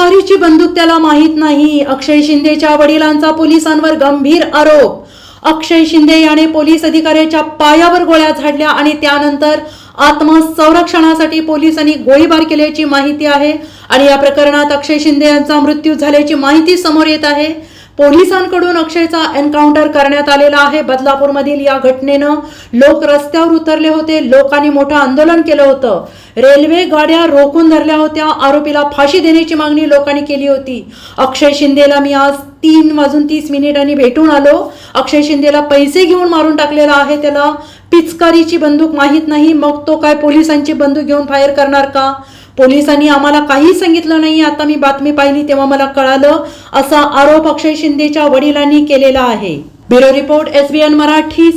पिचकारीची बंदूक त्याला माहीत नाही. अक्षय शिंदेच्या वडिलांचा पोलिसांवर गंभीर आरोप. अक्षय शिंदे याने पोलीस अधिकाऱ्याच्या पायावर गोळ्या झाडल्या आणि त्यानंतर आत्मसंरक्षणासाठी पोलिसांनी गोळीबार केल्याची माहिती आहे. आणि या प्रकरणात अक्षय शिंदे यांचा मृत्यू झाल्याची माहिती समोर येत आहे. पोलिसांकडून अक्षयचा एन्काउंटर करण्यात आलेला आहे. बदलापूरमधील या घटनेनं लोक रस्त्यावर उतरले होते. लोकांनी मोठं आंदोलन केलं होतं. रेल्वे गाड्या रोखून धरल्या होत्या. आरोपीला फाशी देण्याची मागणी लोकांनी केली होती. अक्षय शिंदेला मी आज तीन वाजून तीस मिनिटांनी भेटून आलो. अक्षय शिंदेला पैसे घेऊन मारून टाकलेला आहे. त्याला पिचकारीची बंदूक माहीत नाही. मग तो काय पोलिसांची बंदूक घेऊन फायर करणार का? पोलिसांनी आम्हाला काही सांगितलं नाही. आता मी बातमी पाहिली तेव्हा मला कळालं असा आरोप अक्षय शिंदेच्या वडिलांनी केलेला आहे. Bureau report SBN Marathi